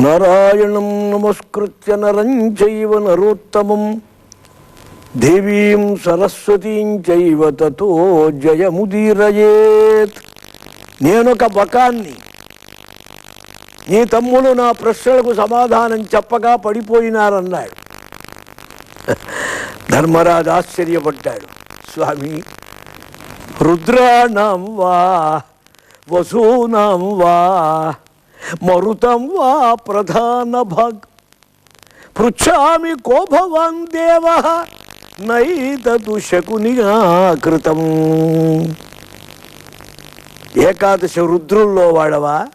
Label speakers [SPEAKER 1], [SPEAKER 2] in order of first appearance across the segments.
[SPEAKER 1] నారాయణం నమస్కృత్య నరం చైవ నరోత్తమం. దేవీం సరస్వతీం చైవ తతో జయముదీరయేత్. నేనొక బకాన్ని నీ తమ్ముడు నా ప్రశ్నలకు సమాధానం చెప్పగా పడిపోయినారన్నాడు. ధర్మరాజు ఆశ్చర్యపడ్డాడు. స్వామి. రుద్రాణం వా వసూనాం వా మరుతం వా ప్రధాన భగ్. పృచ్చామి కో భవాన్ దేవ నైతదు శకునిగా కృతం ఏకాదశ రుద్రుల్లో వాడవా?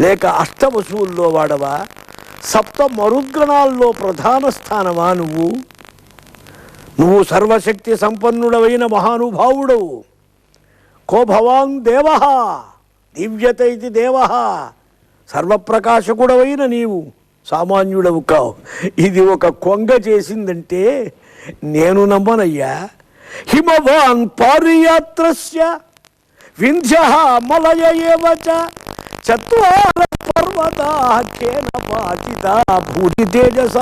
[SPEAKER 1] లేక అష్టవసువుల్లో వాడవా? సప్త మరుద్గణాల్లో ప్రధాన స్థానమా నువ్వు? నువ్వు సర్వశక్తి సంపన్నుడవైన మహానుభావుడవు. కో భవాన్ దేవ దివ్యత ఇది దేవ. సర్వప్రకాశకుడవైన నీవు సామాన్యుడవు కావు. ఇది ఒక కొంగ చేసిందంటే నేను నమ్మనయ్యా. హిమవాన్ పారియాత్రస్య వింధ్య మలయ ఏవచ చ చత్వార పర్వతా కేన పాతిత భూతి తేజస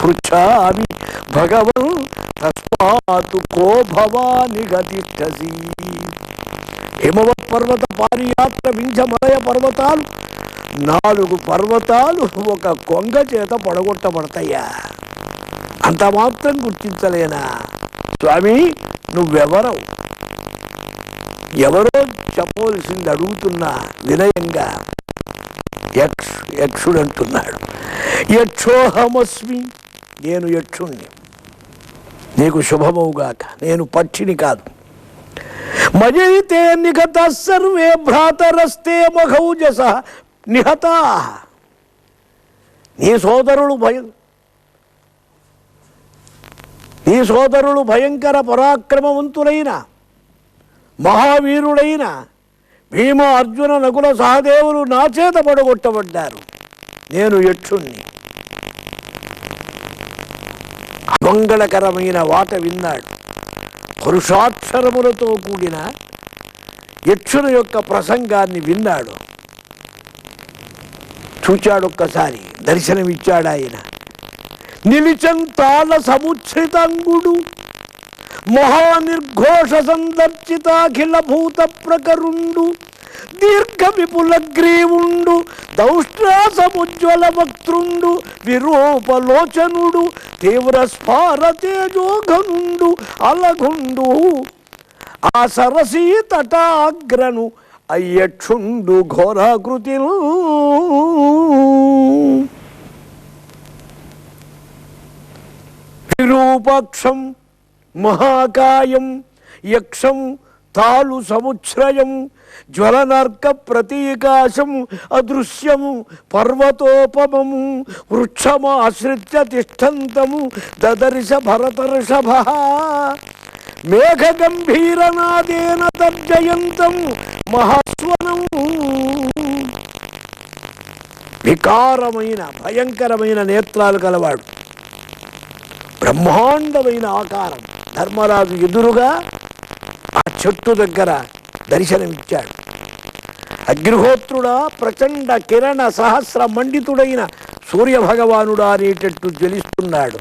[SPEAKER 1] పృచ్ఛామి భగవన్ తస్మాతు కో భవాని గతిష్టసి. హిమవత్ పర్వత పారియాత్ర వింజమలయ పర్వతాలు నాలుగు పర్వతాలు ఒక కొంగ చేత పడగొట్టబడతాయా? అంత మాత్రం గుర్తించలేనా? స్వామి నువ్వెవరవు? ఎవరో చెప్పవలసింది అడుగుతున్నా వినయంగా. యక్షు యక్షుడు అంటున్నాడు యక్షోహమస్మి నేను యక్షుణ్ణి. నీకు శుభమవుగాక. నేను పక్షిని కాదు. మజయితే నిఘత సర్వే భ్రాతరస్తే మఘౌజస నిహతా. నీ సోదరులు భయం. నీ సోదరులు భయంకర పరాక్రమవంతులైన మహావీరుడైన భీమ అర్జున నకుల సహదేవులు నా చేత పడగొట్టబడ్డారు. నేను యక్షుణ్ణి. మంగళకరమైన వాట విన్నాడు. పురుషాక్షరములతో కూడిన యక్షుని యొక్క ప్రసంగాన్ని విన్నాడు. చూచాడొక్కసారి దర్శనమిచ్చాడు ఆయన. నిలిచంతాళ సముచ్ఛ్రితంగుడు మహానిర్ఘోష సందర్శితాఖిల భూత ప్రకరుండు దీర్ఘ గ్రీవుండు దౌష్ట్రాసముజ్వల వక్తృండు విరూపలోచనుడు తీవ్ర స్ఫార తేజోఘనుండు అలఘుండు ఆ సరసీ తటాగ్రను అయ్యక్షుండు ఘోరాకృతి విరూపాక్షం మహాకాయం యక్షం తాళు సముచ్ఛ్రయం జ్వలనర్క ప్రతీకాశం అదృశ్యము పర్వతోపమము వృక్షమాశ్రిత్య తిష్టంతము దదర్శ భరతర్షభ. మేఘ గంభీరనాదేన తర్జయంతం మహాస్వనం వికారమైన భయంకరమైన నేత్రాలు కలవాడు. బ్రహ్మాండమైన ఆకారం. ధర్మరాజు ఎదురుగా ఆ చెట్టు దగ్గర దర్శనమిచ్చాడు. అగ్నిహోత్రుడా ప్రచండ కిరణ సహస్ర మండితుడైన సూర్యభగవానుడా అనేటట్టు జ్వలిస్తున్నాడు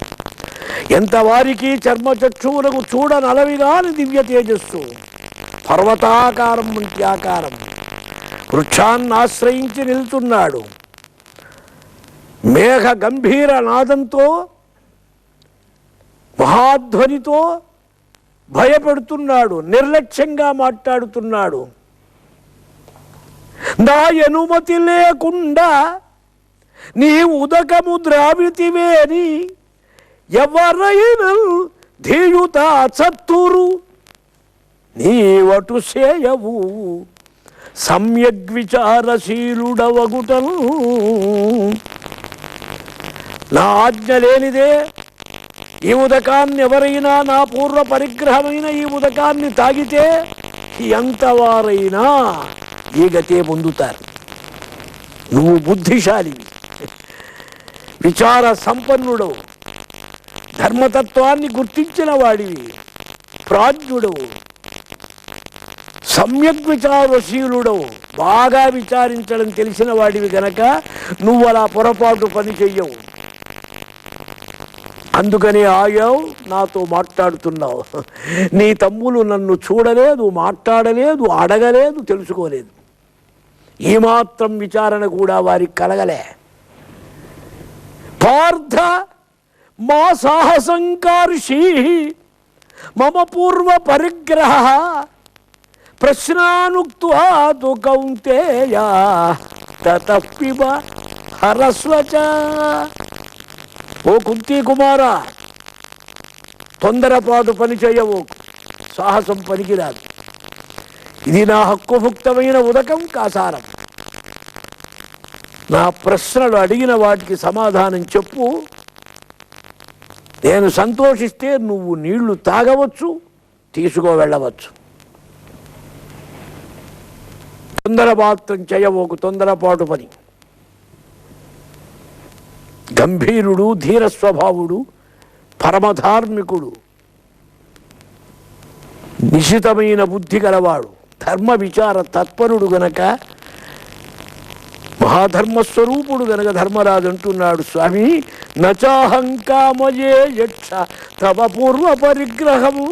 [SPEAKER 1] ఎంత వారికి చర్మచక్షువులకు చూడనలవిగాని దివ్య తేజస్సు. పర్వతాకారం వంటి ఆకారం. వృక్షాన్ని ఆశ్రయించి నిలుచున్నాడు మేఘ గంభీర నాదంతో మహాధ్వనితో భయపడుతున్నాడు నిర్లక్ష్యంగా మాట్లాడుతున్నాడు. నా అనుమతి లేకుండా నీ ఉదకము ద్రావితివేని ఎవరైనా ధీయుత చత్తురు నీవటు సేయవు సమ్యగ్విచారశీలుడవగుటను. నా ఆజ్ఞ లేనిదే ఈ ఉదకాన్ని ఎవరైనా నా పూర్వ పరిగ్రహమైన ఈ ఉదకాన్ని తాగితే ఎంతవారైనా ఈ గతే పొందుతారు. నువ్వు బుద్ధిశాలివి విచార సంపన్నుడు ధర్మతత్వాన్ని గుర్తించిన వాడివి. ప్రాజ్ఞుడవు. సమ్యక్ విచారశీలుడవు. బాగా విచారించడం తెలిసిన వాడివి గనక నువ్వు అలా పొరపాటు పని చెయ్యవు. అందుకని ఆగావు నాతో మాట్లాడుతున్నావు. నీ తమ్ములు నన్ను చూడలేదు మాట్లాడలేదు అడగలేదు తెలుసుకోలేదు. ఏమాత్రం విచారణ కూడా వారికి కలగలే. పార్థ మా సాహసంకార్షీ మమ పూర్వ పరిగ్రహ ప్రశ్నానుక్త్వా తు కౌంతేయ తతపిబ హరస్వచ. ఓ కుంతి కుమార తొందరపాటు పని చేయవు సాహసం పనికిరాదు. ఇది నా హక్కుముక్తమైన ఉదకం కాసారం. నా ప్రశ్నలు అడిగిన వాటికి సమాధానం చెప్పు. నేను సంతోషిస్తే నువ్వు నీళ్ళు తాగవచ్చు తీసుకో వెళ్ళవచ్చు. తొందరపాత్రం చేయవోకు తొందరపాటు పని. గంభీరుడు ధీరస్వభావుడు పరమధార్మికుడు నిశితమైన బుద్ధి గలవాడు ధర్మ విచార తత్పరుడు గనక మహాధర్మస్వరూపుడు గనక ధర్మరాజు అంటున్నాడు స్వామి నచాహంకామయే యక్ష తవ పూర్వ పరిగ్రహము.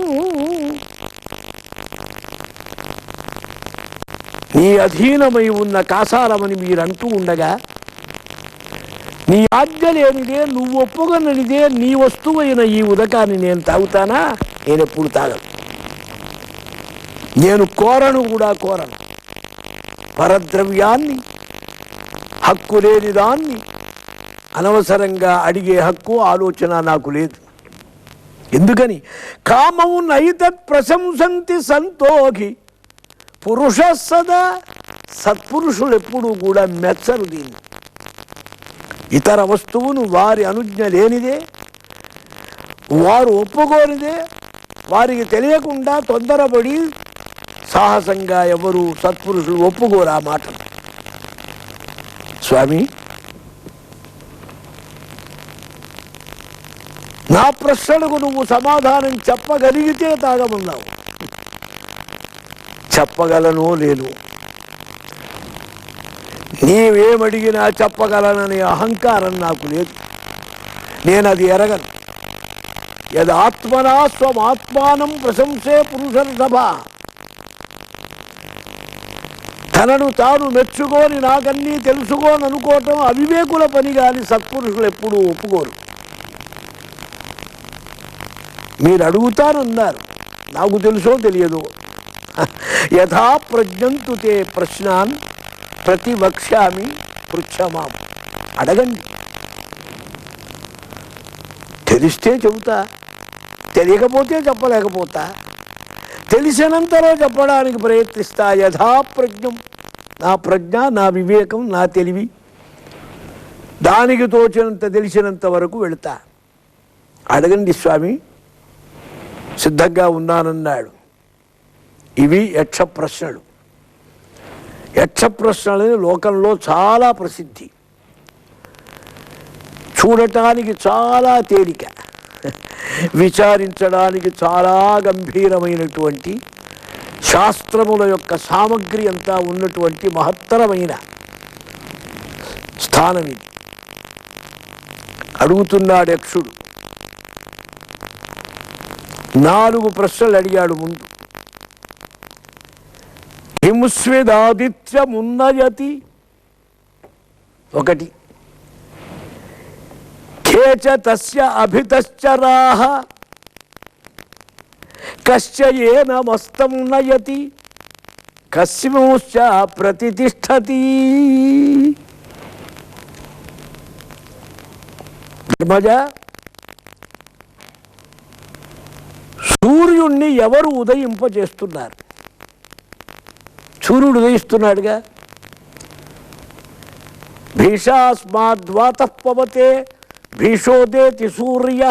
[SPEAKER 1] నీ అధీనమై ఉన్న కాసారమని మీరంటూ ఉండగా నీ ఆజ్ఞ లేనిదే నువ్వు ఒప్పుకొననిదే నీ వస్తువైన ఈ ఉదకాన్ని నేను తాగుతానా? నేను ఎప్పుడు తాగను. నేను కోరను కూడా కోరను. పరద్రవ్యాన్ని హక్కు లేని దాన్ని అనవసరంగా అడిగే హక్కు ఆలోచన నాకు లేదు. ఎందుకని? కామము నైతత్ ప్రశంసంతి సంతోగి పురుష సదా సత్పురుషులు ఎప్పుడూ కూడా మెచ్చరు దీన్ని. ఇతర వస్తువును వారి అనుజ్ఞ లేనిదే వారు ఒప్పుకోనిదే వారికి తెలియకుండా తొందరపడి సాహసంగా ఎవరు సత్పురుషులు ఒప్పుకోరా మాట. స్వామి నా ప్రశ్నలకు నువ్వు సమాధానం చెప్పగలిగితే తాగమన్నావు. చెప్పగలను లేను. నీవేమడిగినా చెప్పగలననే అహంకారం నాకు లేదు. నేను అది ఎరగను. యదాత్మనా స్వమాత్మానం ప్రశంసే పురుషర్షభ తనను తాను మెచ్చుకొని నాకన్నీ తెలుసుకోని అనుకోవటం అవివేకుల పని కానీ సత్పురుషులు ఎప్పుడూ ఒప్పుకోరు. మీరు అడుగుతానన్నారు నాకు తెలుసో తెలియదు. యథా ప్రజ్ఞంతుతే ప్రశ్నాన్ ప్రతి వక్ష్యామి పృచ్ఛమాం. అడగండి. తెలిస్తే చెబుతా తెలియకపోతే చెప్పలేకపోతా తెలిసినంతలో చెప్పడానికి ప్రయత్నిస్తా. యథా ప్రజ్ఞం. నా ప్రజ్ఞ నా వివేకం నా తెలివి. దానికి తోచినంత తెలిసినంత వరకు వెళతా. అడగండి స్వామి సిద్ధంగా ఉన్నానన్నాడు. ఇవి యక్ష ప్రశ్నలు యక్ష ప్రశ్నలు లోకంలో చాలా ప్రసిద్ధి. చూడటానికి చాలా తేలిక. విచారించడానికి చాలా గంభీరమైనటువంటి శాస్త్రముల యొక్క సామగ్రి అంతా ఉన్నటువంటి మహత్తరమైన స్థానం ఇది. అడుగుతున్నాడు యక్షుడు. నాలుగు ప్రశ్నలు అడిగాడు ముందు. హింస్విదాదిత్యమున్నయతి ఒకటి. కేచ తస్య అభితశ్చరాహ కశ్చ ఏనమస్తం నయతి. కస్యముశ్చ ప్రతిష్టతి. ధర్మజ సూర్యుణ్ణి ఎవరు ఉదయింపజేస్తున్నారు? సూర్యుడు ఉదయిస్తున్నాడుగా భీషాస్మాద్వాతపవతే భీషోదేతి సూర్య.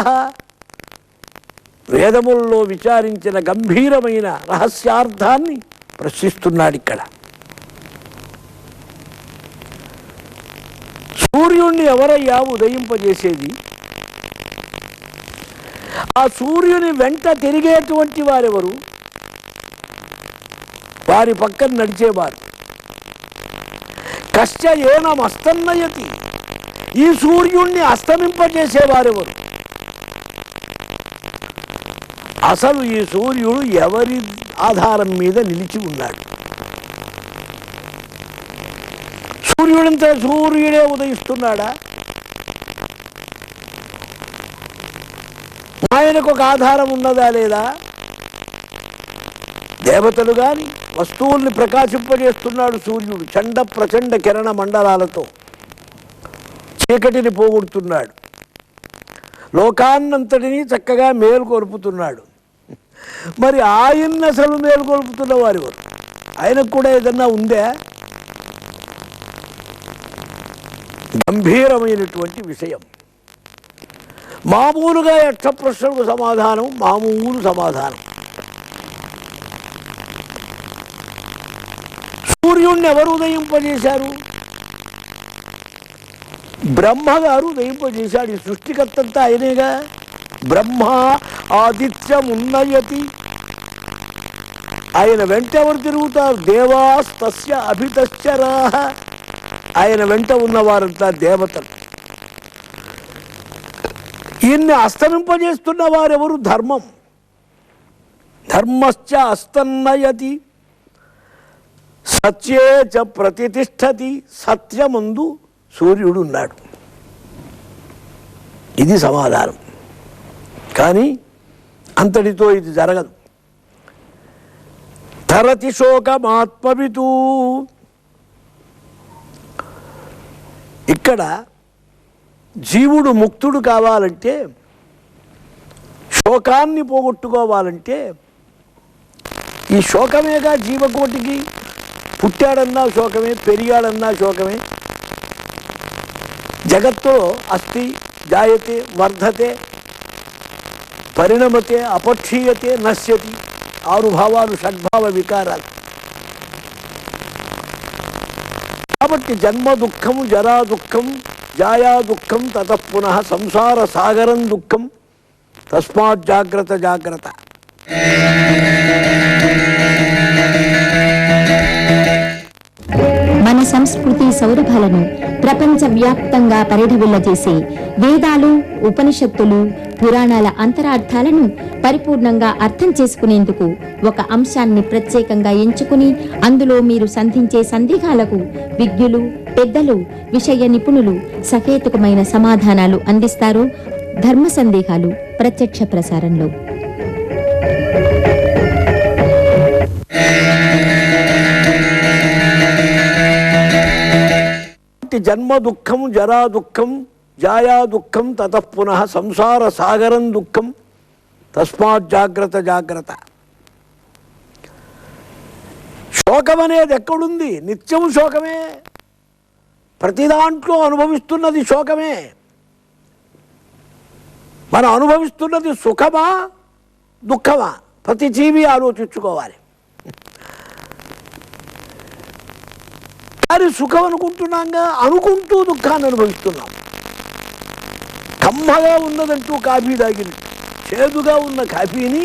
[SPEAKER 1] వేదముల్లో విచారించిన గంభీరమైన రహస్యార్థాన్ని ప్రశ్నిస్తున్నాడు ఇక్కడ సూర్యుణ్ణి ఎవరయ్యా ఉదయింపజేసేది? ఆ సూర్యుని వెంట తిరిగేటువంటి వారెవరు? వారి పక్కన నడిచేవారు. కశ్చ ఏనం అస్తన్నయతి. ఈ సూర్యుణ్ణి అస్తమింపజేసేవారెవరు? అసలు ఈ సూర్యుడు ఎవరి ఆధారం మీద నిలిచి ఉన్నాడు? సూర్యుడంతా సూర్యుడే ఉదయిస్తున్నాడా? ఆయనకు ఒక ఆధారం ఉన్నదా లేదా? దేవతలు కానీ వస్తువుల్ని ప్రకాశింపజేస్తున్నాడు సూర్యుడు. చండ ప్రచండ కిరణ మండలాలతో చీకటిని పోగొడుతున్నాడు. లోకాన్నంతటినీ చక్కగా మేలుకొల్పుతున్నాడు. మరి ఆయన్ని అసలు మేలుకొల్పుతున్న వారి వారు ఆయనకు కూడా ఏదన్నా ఉందే? గంభీరమైనటువంటి విషయం. మామూలుగా యక్ష ప్రశ్నలకు సమాధానం మామూలు సమాధానం. సూర్యుణ్ణి ఎవరు ఉదయింపజేశారు? బ్రహ్మగారు ఉదయింపజేశాడు. ఈ సృష్టికర్తంతా ఆయనేగా? బ్రహ్మ ఆదిత్యమున్నయతి ఆయన వెంట ఎవరు తిరుగుతారు? దేవాస్తస్య అభితశ్చరాహ ఆయన వెంట ఉన్నవారంతా దేవతలు. ఈయన్ని అస్తమింపజేస్తున్న వారెవరు ధర్మం. ధర్మశ్చ అస్తన్నయతి. సత్యే చ ప్రతిష్టతి సత్యముందు సూర్యుడు ఉన్నాడు ఇది సమాధానం. కానీ అంతటితో ఇది జరగదు. తరతి శోకమాత్మవితూ. ఇక్కడ జీవుడు ముక్తుడు కావాలంటే శోకాన్ని పోగొట్టుకోవాలంటే ఈ శోకమేగా జీవకోటికి? పుట్టాడన్నా శోకమే పెరిగాడన్నా శోకమే. జగత్తులో అస్థి జాయతే వర్ధతే పరిణమతే అపక్షీయతే నశ్యతి ఆరు భావాలు షడ్భావ వికారాలు. కాబట్టి జన్మ దుఃఖం జరా దుఃఖం జాయా దుఃఖం తత పునః సంసార సాగరం దుఃఖం. తస్మాత్ జాగ్రత్త జాగ్రత్త.
[SPEAKER 2] సంస్కృతి సౌరభాలను ప్రపంచవ్యాప్తంగా పరిఢవిల్లజేసే వేదాలు ఉపనిషత్తులు పురాణాల అంతరార్థాలను పరిపూర్ణంగా అర్థం చేసుకునేందుకు ఒక అంశాన్ని ప్రత్యేకంగా ఎంచుకుని అందులో మీరు సంధించే సందేహాలకు విజ్ఞులు పెద్దలు విషయ నిపుణులు సహేతుకమైన సమాధానాలు అందిస్తారు ధర్మ సందేహాలు ప్రత్యక్ష ప్రసారంలో.
[SPEAKER 1] కాబట్టి జన్మ దుఃఖం జరా దుఃఖం జాయా దుఃఖం తత పునః సంసార సాగరం దుఃఖం తస్మాత్ జాగ్రత్త జాగ్రత్త. శోకం అనేది ఎక్కడుంది? నిత్యం శోకమే. ప్రతి దాంట్లో అనుభవిస్తున్నది శోకమే. మనం అనుభవిస్తున్నది సుఖమా దుఃఖమా? ప్రతి జీవి ఆలోచించుకోవాలి. కానీ సుఖం అనుకుంటున్నాంగా అనుకుంటూ దుఃఖాన్ని అనుభవిస్తున్నాం కమ్మగా ఉన్నదంటూ కాఫీ తాగినట్టు చేదుగా ఉన్న కాఫీని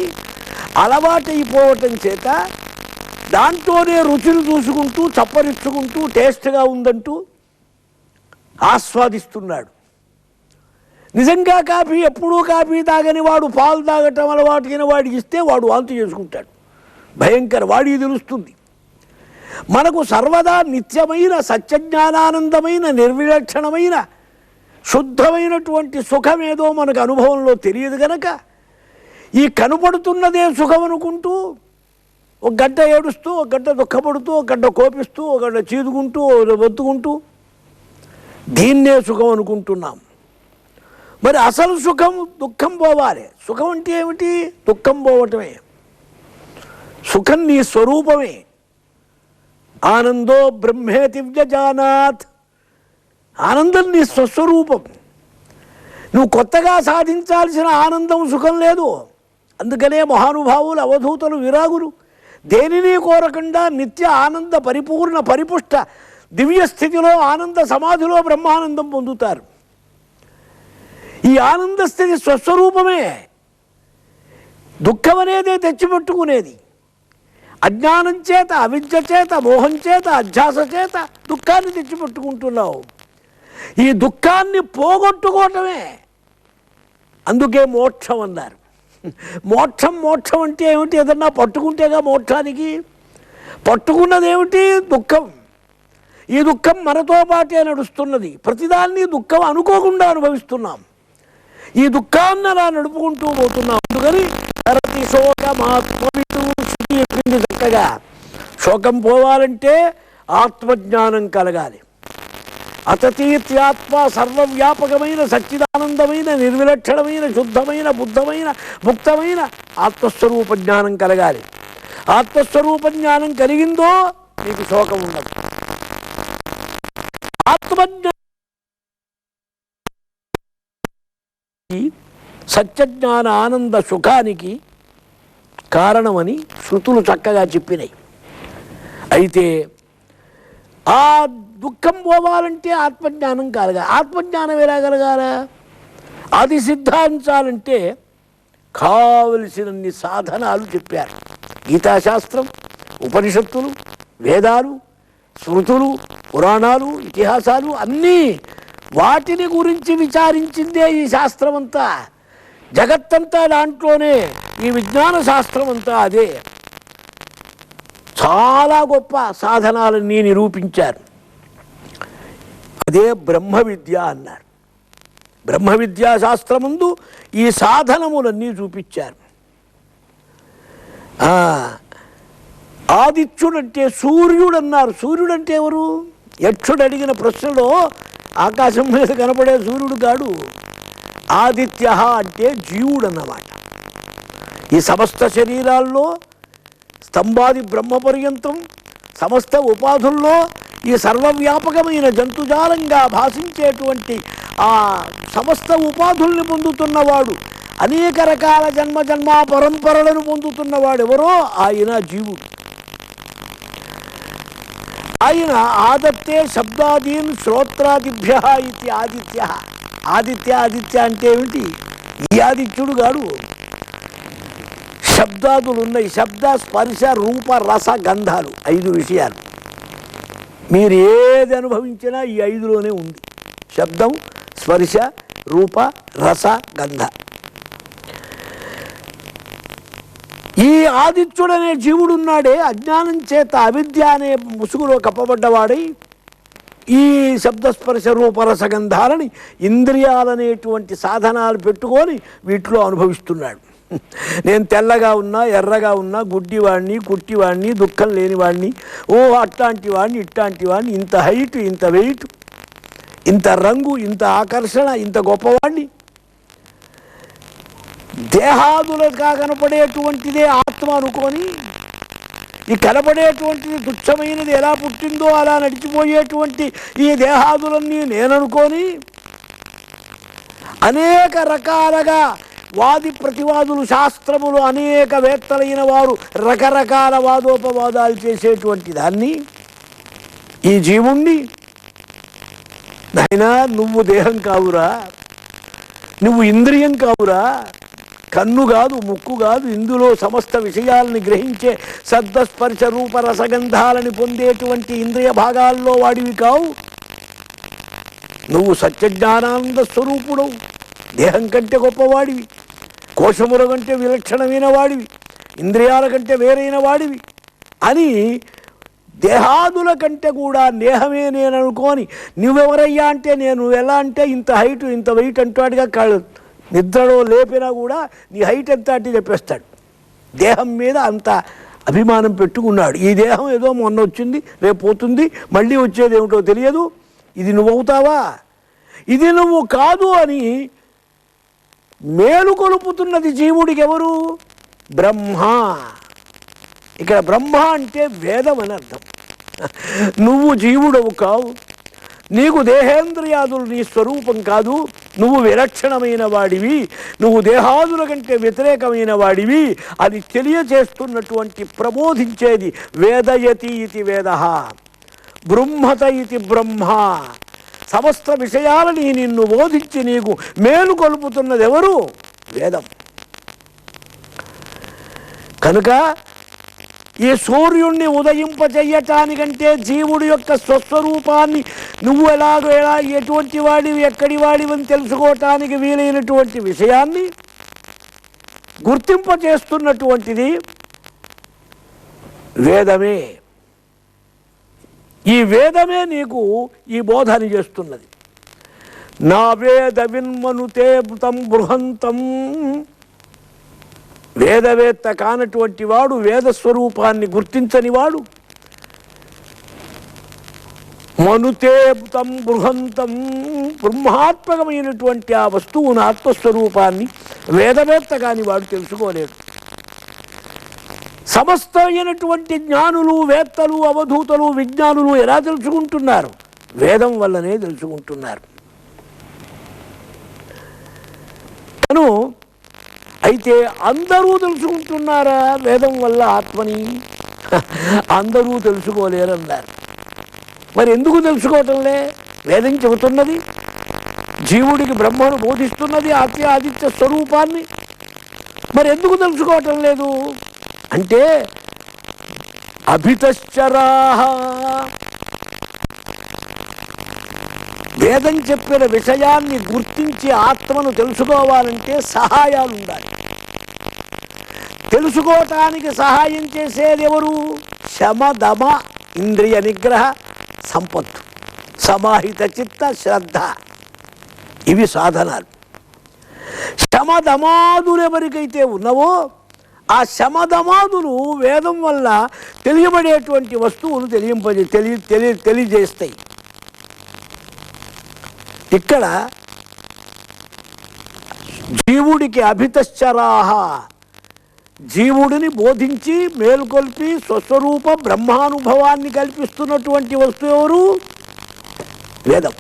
[SPEAKER 1] అలవాటైపోవటం చేత దాంట్లోనే రుచిని చూసుకుంటూ చప్పరించుకుంటూ టేస్ట్గా ఉందంటూ ఆస్వాదిస్తున్నాడు. నిజంగా కాఫీ ఎప్పుడూ కాఫీ తాగని వాడు పాలు తాగటం అలవాటు వాడికి ఇస్తే వాడు వాంతి చేసుకుంటాడు. భయంకర వాడికి తెలుస్తుంది. మనకు సర్వదా నిత్యమైన సత్యజ్ఞానానందమైన నిర్విలక్షణమైన శుద్ధమైనటువంటి సుఖమేదో మనకు అనుభవంలో తెలియదు గనక ఈ కనపడుతున్నదే సుఖం అనుకుంటూ ఒక గడ్డ ఏడుస్తూ ఒక గడ్డ దుఃఖపడుతూ ఒక గడ్డ కోపిస్తూ ఒక గడ్డ చీదుకుంటూ ఒక బతుకుంటూ దీన్నే సుఖం అనుకుంటున్నాం. మరి అసలు సుఖం దుఃఖం పోవాలి. సుఖం అంటే ఏమిటి? దుఃఖం పోవటమే. సుఖం నీ స్వరూపమే. ఆనందో బ్రహ్మేతి వ్యజానాత్. ఆనందం నీ స్వస్వరూపం. నువ్వు కొత్తగా సాధించాల్సిన ఆనందం సుఖం లేదు. అందుకనే మహానుభావులు అవధూతలు విరాగులు దేనిని కోరకుండా నిత్య ఆనంద పరిపూర్ణ పరిపుష్ట దివ్య స్థితిలో ఆనంద సమాధిలో బ్రహ్మానందం పొందుతారు. ఈ ఆనంద స్థితి స్వస్వరూపమే. దుఃఖం అనేదే తెచ్చిపెట్టుకునేది. అజ్ఞానం చేత అవిద్య చేత మోహం చేత అధ్యాస చేత దుఃఖాన్ని తెచ్చిపెట్టుకుంటున్నావు. ఈ దుఃఖాన్ని పోగొట్టుకోవటమే. అందుకే మోక్షం అన్నారు. మోక్షం మోక్షం అంటే ఏమిటి? ఏదన్నా పట్టుకుంటేగా మోక్షానికి. పట్టుకున్నది ఏమిటి దుఃఖం. ఈ దుఃఖం మనతో పాటే నడుస్తున్నది. ప్రతిదాన్ని దుఃఖం అనుకోకుండా అనుభవిస్తున్నాం. ఈ దుఃఖాన్ని అలా నడుపుకుంటూ పోతున్నాం. అందుకని తరతి చక్కగా శోకం పోవాలంటే ఆత్మజ్ఞానం కలగాలి. అతతీత్యాత్మ సర్వవ్యాపకమైన సచ్చిదానందమైన నిర్విలక్షణమైన శుద్ధమైన బుద్ధమైన ముక్తమైన ఆత్మస్వరూప జ్ఞానం కలగాలి. ఆత్మస్వరూప జ్ఞానం కలిగిందో మీకు శోకం ఉండదు. ఆత్మజ్ఞానం సత్యజ్ఞాన ఆనంద సుఖానికి కారణమని శృతులు చక్కగా చెప్పినాయి. అయితే ఆ దుఃఖం పోవాలంటే ఆత్మజ్ఞానం కాలగా ఆత్మజ్ఞానం ఎలా కలగాలా? అది సిద్ధాంచాలంటే కావలసినన్ని సాధనాలు చెప్పారు. గీతాశాస్త్రం ఉపనిషత్తులు వేదాలు స్మృతులు పురాణాలు ఇతిహాసాలు అన్నీ వాటిని గురించి విచారించిందే ఈ శాస్త్రమంతా. జగత్తంతా దాంట్లోనే ఈ విజ్ఞాన శాస్త్రం అంతా అదే. చాలా గొప్ప సాధనాలన్నీ నిరూపించారు. అదే బ్రహ్మ విద్య అన్నారు. బ్రహ్మ విద్యా శాస్త్రముందు ఈ సాధనములన్నీ చూపించారు. ఆదిత్యుడంటే సూర్యుడు అన్నారు సూర్యుడంటే ఎవరు? యక్షుడు అడిగిన ప్రశ్నలో ఆకాశం మీద కనపడే సూర్యుడు కాడు. ఆదిత్య అంటే జీవుడు అన్నమాట ఈ సమస్త శరీరాల్లో స్తంభాది బ్రహ్మ పర్యంతం సమస్త ఉపాధుల్లో ఈ సర్వవ్యాపకమైన జంతుజాలంగా భాషించేటువంటి ఆ సమస్త ఉపాధుల్ని పొందుతున్నవాడు అనేక రకాల జన్మ జన్మ పరంపరలను పొందుతున్నవాడు ఎవరో ఆయన జీవుడు. ఆయన ఆదత్తే శబ్దాదీన్ శ్రోత్రాదిభ్య ఇది ఆదిత్య. ఆదిత్య ఆదిత్య అంటే ఏమిటి? ఈ ఆదిత్యుడు గాడు శబ్దాదులు ఉన్నాయి. శబ్ద స్పర్శ రూప రస గంధాలు ఐదు విషయాలు. మీరు ఏది అనుభవించినా ఈ ఐదులోనే ఉంది. శబ్దం స్పర్శ రూప రస గంధ. ఈ ఆదిత్యుడనే జీవుడున్నాడే. అజ్ఞానం చేత అవిద్య అనే ముసుగులో కప్పబడ్డవాడై ఈ శబ్దస్పర్శ రూపరసగంధాలని ఇంద్రియాలనేటువంటి సాధనాలు పెట్టుకొని వీటిలో అనుభవిస్తున్నాడు. నేను తెల్లగా ఉన్నా ఎర్రగా ఉన్నా గుడ్డివాడిని కుట్టివాడిని దుఃఖం లేనివాడిని ఓ అట్లాంటి వాడిని ఇట్లాంటి వాడిని ఇంత హైట్ ఇంత వెయిట్ ఇంత రంగు ఇంత ఆకర్షణ ఇంత గొప్పవాడిని. దేహాదులుగా కనపడేటువంటిదే ఆత్మ అనుకొని ఈ కనపడేటువంటిది తుచ్చమైనది ఎలా పుట్టిందో అలా నడిచిపోయేటువంటి ఈ దేహాదులన్నీ నేననుకొని అనేక రకాలుగా వాది ప్రతివాదులు శాస్త్రములు అనేక వేత్తలైన వారు రకరకాల వాదోపవాదాలు చేసేటువంటి దాన్ని ఈ జీవుణ్ణి. నాయనా నువ్వు దేహం కావురా నువ్వు ఇంద్రియం కావురా కన్ను కాదు ముక్కు కాదు ఇందులో సమస్త విషయాలని గ్రహించే సద్స్పర్శ రూప రసగంధాలని పొందేటువంటి ఇంద్రియ భాగాల్లో వాడివి కావు. నువ్వు సత్యజ్ఞానానంద స్వరూపుడవు దేహం కంటే గొప్పవాడివి కోశముల కంటే విలక్షణమైన వాడివి ఇంద్రియాల కంటే వేరైన వాడివి అని దేహాదుల కంటే కూడా దేహమే నేను అనుకోని నువ్వెవరయ్యా అంటే నేను ఎలా అంటే ఇంత హైట్ ఇంత వెయిట్ అంటాడుగా కళ్ళు నిద్రలో లేపినా కూడా నీ హైట్ ఎంత అంటే చెప్పేస్తాడు. దేహం మీద అంత అభిమానం పెట్టుకున్నాడు. ఈ దేహం ఏదో మొన్న వచ్చింది రేపు పోతుంది మళ్ళీ వచ్చేది ఏమిటో తెలియదు. ఇది నువ్వవుతావా? ఇది నువ్వు కాదు అని మేలు కొలుపుతున్నది జీవుడికి ఎవరు? బ్రహ్మ. ఇక్కడ బ్రహ్మ అంటే వేదం అని అర్థం. నువ్వు జీవుడవు కావు. నీకు దేహేంద్రియాదులు నీ స్వరూపం కాదు. నువ్వు విలక్షణమైన వాడివి నువ్వు దేహాదుల కంటే వ్యతిరేకమైన వాడివి అది తెలియచేస్తున్నటువంటి ప్రబోధించేది వేదయతి ఇది వేద బ్రహ్మత ఇది బ్రహ్మ. సమస్త విషయాలని నిన్ను బోధించి నీకు మేలు కలుపుతున్నది ఎవరు వేదం. కనుక ఈ సూర్యుణ్ణి ఉదయింపచెయ్యటానికంటే జీవుడి యొక్క స్వస్వరూపాన్ని నువ్వు ఎలాగో ఎలా ఎటువంటి వాడివి ఎక్కడి వాడివని తెలుసుకోవటానికి వీలైనటువంటి విషయాన్ని గుర్తింపజేస్తున్నటువంటిది వేదమే. ఈ వేదమే నీకు ఈ బోధని చేస్తున్నది. నా వేద విన్మనుతే బృహంతం వేదవేత్త కానటువంటి వాడు వేద స్వరూపాన్ని గుర్తించని వాడు. మనుతే తం బృహంతం బ్రహ్మాత్మకమైనటువంటి ఆ వస్తువును ఆత్మస్వరూపాన్ని వేదవేత్త కాని వాడు తెలుసుకోలేడు సమస్తమైనటువంటి జ్ఞానులు వేత్తలు అవధూతలు విజ్ఞానులు ఎలా తెలుసుకుంటున్నారు? వేదం వల్లనే తెలుసుకుంటున్నారు. తను అయితే అందరూ తెలుసుకుంటున్నారా వేదం వల్ల ఆత్మని? అందరూ తెలుసుకోలేరన్నారు. మరి ఎందుకు తెలుసుకోవటంలే? వేదం చెబుతున్నది. జీవుడికి బ్రహ్మను బోధిస్తున్నది ఆత్య ఆదిత్య స్వరూపాన్ని. మరి ఎందుకు తెలుసుకోవటం లేదు? అంటే అభితశ్చరాహ వేదం చెప్పిన విషయాన్ని గుర్తించి ఆత్మను తెలుసుకోవాలంటే సహాయాలు ఉండాలి తెలుసుకోవటానికి సహాయం చేసేది ఎవరు? ఇంద్రియ నిగ్రహ సంపత్తు. సమాహిత చిత్త శ్రద్ధ. ఇవి సాధనాలు. శమధమాదులు ఎవరికైతే ఉన్నవో ఆ శమధమాదులు వేదం వల్ల తెలియబడేటువంటి వస్తువులు తెలియంపజే తెలియ తెలియ తెలియజేస్తాయి. ఇక్కడ జీవుడికి అభితశ్చరాహ. జీవుడిని బోధించి మేల్కొల్పి స్వస్వరూప బ్రహ్మానుభవాన్ని కల్పిస్తున్నటువంటి వస్తువు ఎవరు? వేదం.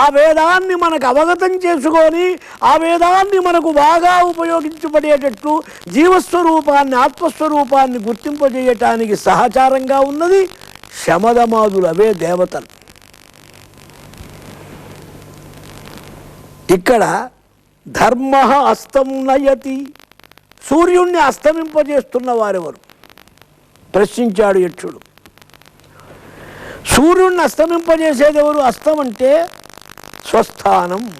[SPEAKER 1] ఆ వేదాన్ని మనకు అవగతం చేసుకొని ఆ వేదాన్ని మనకు బాగా ఉపయోగించబడేటట్లు జీవస్వరూపాన్ని ఆత్మస్వరూపాన్ని గుర్తింపజేయటానికి సహచారంగా ఉన్నది శమదమాదులు అవే దేవతలు. ఇక్కడ ధర్మ అస్తం నయతి. సూర్యుణ్ణి అస్తమింపజేస్తున్న వారెవరు? ప్రశ్నించాడు యక్షుడు. సూర్యుణ్ణి అస్తమింపజేసేది ఎవరు? అస్తం అంటే స్వస్థానం.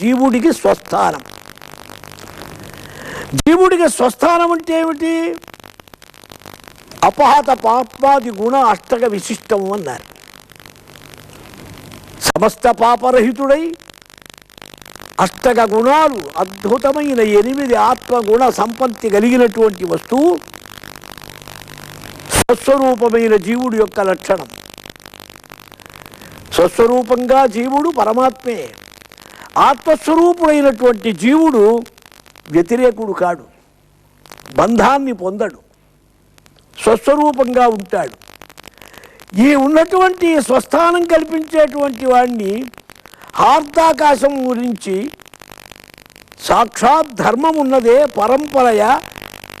[SPEAKER 1] జీవుడికి స్వస్థానం. జీవుడికి స్వస్థానం అంటే ఏమిటి? అపహత పాపాది గుణ అష్టక విశిష్టం అన్నారు. సమస్త పాపరహితుడై అష్టక గుణాలు అద్భుతమైన ఎనిమిది ఆత్మగుణ సంపత్తి కలిగినటువంటి వస్తువు స్వస్వరూపమైన జీవుడు యొక్క లక్షణం. స్వస్వరూపంగా జీవుడు పరమాత్మే. ఆత్మస్వరూపుడైనటువంటి జీవుడు వ్యతిరేకుడు కాడు. బంధాన్ని పొందడు. స్వస్వరూపంగా ఉంటాడు. ఈ ఉన్నటువంటి స్వస్థానం కల్పించేటువంటి వాడిని హార్దాకాశం గురించి సాక్షాత్ ధర్మం ఉన్నదే పరంపరయ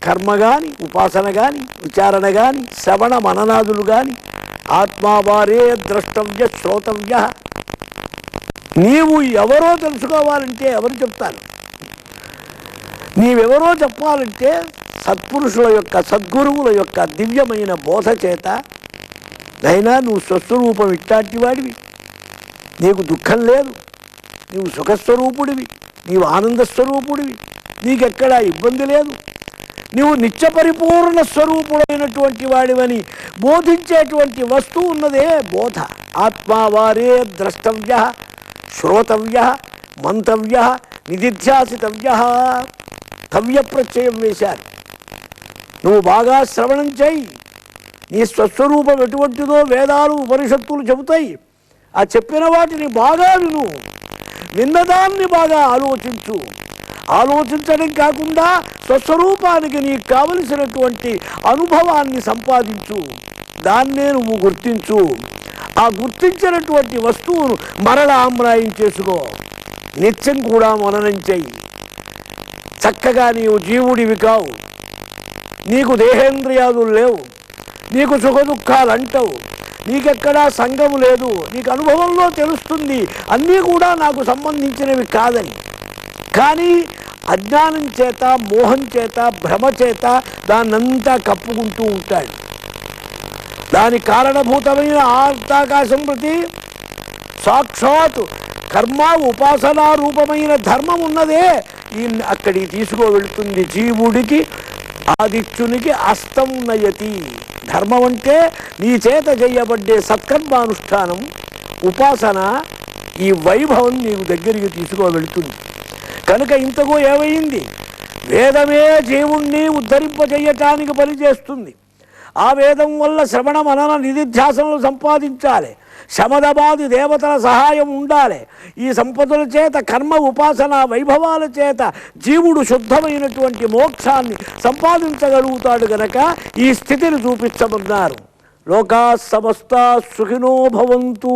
[SPEAKER 1] కర్మ గాని ఉపాసన గాని విచారణ గాని శ్రవణ మననాదులు గాని ఆత్మావారే ద్రష్టవ్య శ్రోతవ్య. నీవు ఎవరో తెలుసుకోవాలంటే ఎవరు చెప్తారు? నీవెవరో చెప్పాలంటే సత్పురుషుల యొక్క సద్గురువుల యొక్క దివ్యమైన బోధ చేత. అయినా నువ్వు స్వస్వరూపం ఇట్లాంటి వాడివి. నీకు దుఃఖం లేదు. నీవు సుఖస్వరూపుడివి. నీవు ఆనందస్వరూపుడివి. నీకెక్కడా ఇబ్బంది లేదు. నీవు నిత్య పరిపూర్ణ స్వరూపుడైనటువంటి వాడివని బోధించేటువంటి వస్తువు ఉన్నదే బోధ. ఆత్మావారే ద్రష్టవ్య శ్రోతవ్య మంతవ్య నిధిధ్యాసితవ్య. తవ్య ప్రత్యయం వేశారు. నువ్వు బాగా శ్రవణం చేయి. నీ స్వస్వరూపం ఎటువంటిదో వేదాలు ఉపనిషత్తులు చెబుతాయి. ఆ చెప్పిన వాటిని బాగా విను. విన్నదాన్ని బాగా ఆలోచించు. ఆలోచించడం కాకుండా స్వస్వరూపానికి నీకు కావలసినటువంటి అనుభవాన్ని సంపాదించు. దాన్నే నువ్వు గుర్తించు. ఆ గుర్తించినటువంటి వస్తువును మరల ఆమ్రాయం చేసుకో. నిత్యం కూడా మననం చెయ్యి చక్కగా నీవు జీవుడివి కావు. నీకు దేహేంద్రియాదులు లేవు. నీకు సుఖ దుఃఖాలు అంటవు. నీకెక్కడా సంఘము లేదు. నీకు అనుభవంలో తెలుస్తుంది. అన్నీ కూడా నాకు సంబంధించినవి కాదని. కానీ అజ్ఞానం చేత మోహం చేత భ్రమ చేత దాన్నంతా కప్పుకుంటూ ఉంటాడు దాని కారణభూతమైన ఆకాశం ప్రతి సాక్షాత్ కర్మ ఉపాసనా రూపమైన ధర్మం ఉన్నదే. ఈ అక్కడికి తీసుకోవెళ్తుంది జీవుడికి ఆదిత్యునికి అస్తం నయతి. ధర్మం అంటే నీ చేత చేయబడ్డే సత్కర్మానుష్ఠానం ఉపాసన ఈ వైభవం నీకు దగ్గరికి తీసుకువెళుతుంది కనుక ఇంతకు ఏమైంది? వేదమే జీవుణ్ణి ఉద్ధరింపజేయటానికి పనిచేస్తుంది ఆ వేదం వల్ల శ్రవణ మనన నిధిధ్యాసనలు సంపాదించాలి. శమదబాది దేవతల సహాయం ఉండాలి. ఈ సంపదల చేత కర్మ ఉపాసన వైభవాల చేత జీవుడు శుద్ధమైనటువంటి మోక్షాన్ని సంపాదించగలుగుతాడు గనక ఈ స్థితిని చూపించమన్నారు. లోకా సమస్త సుఖినో భవంతు.